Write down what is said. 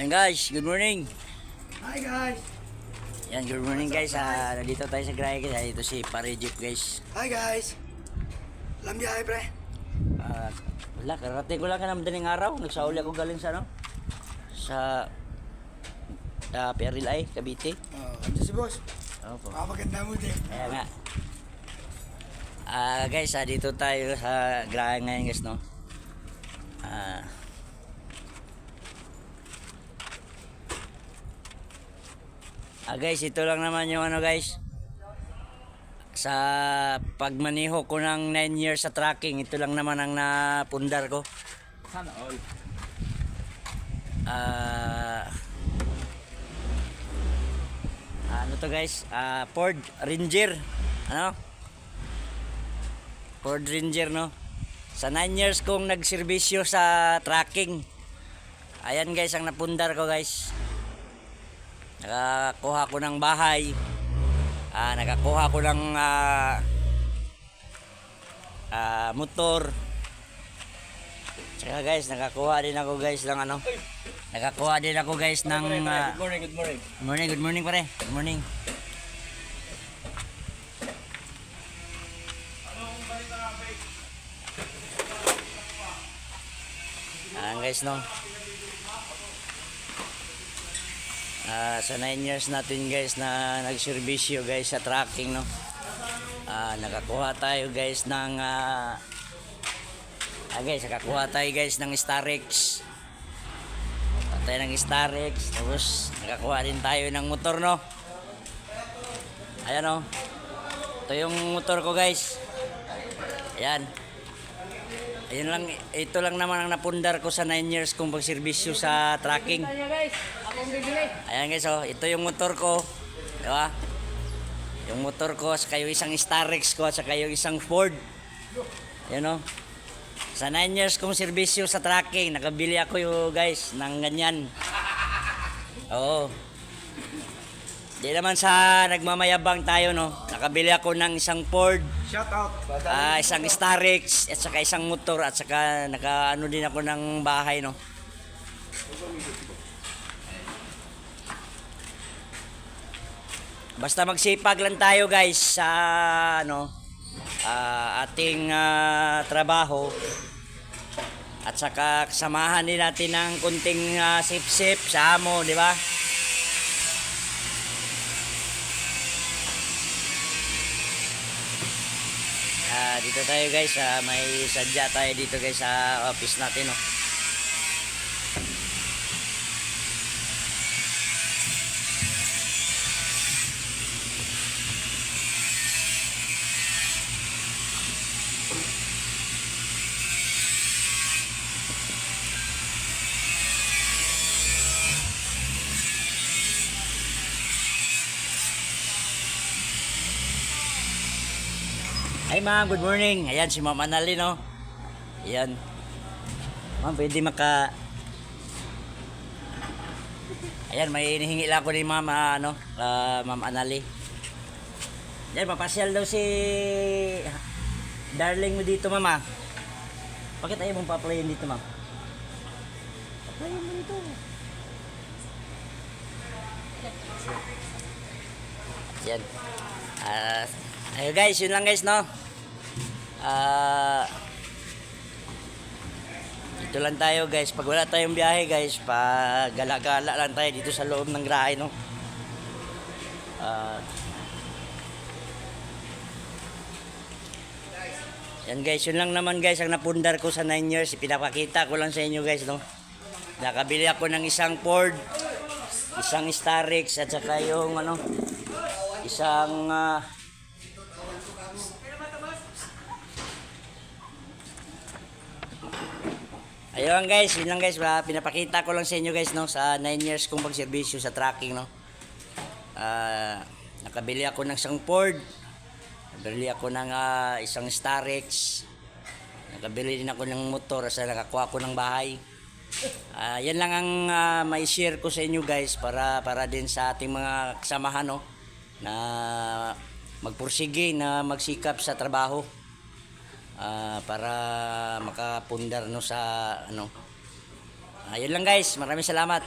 Yan guys, good morning. Hi guys! Yan, good morning guys. Ah, nandito tayo sa Grahe guys. Ah, Dito si Pare Jeep guys. Hi guys! Alam biyahe pre? Ah, wala, karating ko lang ka ng madaling araw. Nagsauli ako galing sa ano? Sa uh, Peril Ay, Cavite. Oh, ito si boss. Opo. Baka maganda mo din. Kaya nga. Ah, guys, ah, dito tayo sa Grahe ngayon guys, no? Ah, Ah guys, ito lang naman yung ano guys. Sa pagmaniho ko ng 9 years sa tracking, ito lang naman ang napundar ko. Sana all. Ah ano to guys? Ah Ford Ranger. Ano? Ford Ranger no. Sa 9 years kong nagserbisyo sa tracking. Ayan guys ang napundar ko guys. Nakakuha ko ng bahay. Ah nakakuha ko ng ah, ah, motor. Tsaka guys, nakakuha din ako guys ng ano. Nakakuha din ako guys ng ah, Good morning, good morning. Good morning, good morning pare. Good morning. Ayan guys no. Ah, sa 9 years natin guys na nagserbisyo guys sa tracking no. Ah, nakakuha tayo guys ng ah, ah guys, nakakuha tayo guys ng Starex. Patay ng Starex. Tapos nakakuha din tayo ng motor no. Ayan o. Ito yung motor ko guys. Ayan. Ayun lang, ito lang naman ang napundar ko sa 9 years kong pagserbisyo sa tracking. Ayan guys, oh, ito yung motor ko. Di ba? Yung motor ko, saka yung isang Starex ko, saka yung isang Ford. Ayan oh. Sa 9 years kong serbisyo sa tracking, nakabili ako yung guys ng ganyan. Oo. Di naman sa nagmamayabang tayo no. Nakabili ako ng isang Ford, Shout out. ah, isang Starex, at saka isang motor, at saka nakaano din ako ng bahay no. Basta magsipag lang tayo guys sa ano ah, ating ah, trabaho at saka samahan din natin ng kunting ah, sip-sip sa amo, di ba? Ah, dito tayo guys, ah, may sadya tayo dito guys sa office natin, no. Hi ma'am, good morning. Ayan si Ma'am Anali, no? Ayan. Ma'am, pwede maka... Ayan, may hinihingi lang ako ni Ma'am, ah, ano, ah, Ma'am Anali. Ayan, papasyal daw si... Darling mo dito, Ma'am, ah. Bakit ayaw mong paplayin dito, Ma'am? Paplayin mo dito. Yan. Ah, ayun guys, yun lang guys, no? Ah, dito lang tayo guys. Pag wala tayong biyahe guys, pag gala-gala lang tayo dito sa loob ng grahe, no? Ah, yan guys, yun lang naman guys ang napundar ko sa 9 years. Ipinapakita ko lang sa inyo guys, no? Nakabili ako ng isang Ford, isang Starex, at saka yung ano, isang ah, Ayun guys, yun lang guys, ah, pinapakita ko lang sa inyo guys no sa 9 years kong pagserbisyo sa tracking no. Ah, nakabili ako ng isang Ford. Nakabili ako ng ah, isang Starex. Nakabili din ako ng motor sa nakakuha ko ng bahay. Ah, yan lang ang ah, may share ko sa inyo guys para para din sa ating mga kasamahan no na magpursige na magsikap sa trabaho. Ah, para makapundar no sa ano. Ayun lang guys, maraming salamat.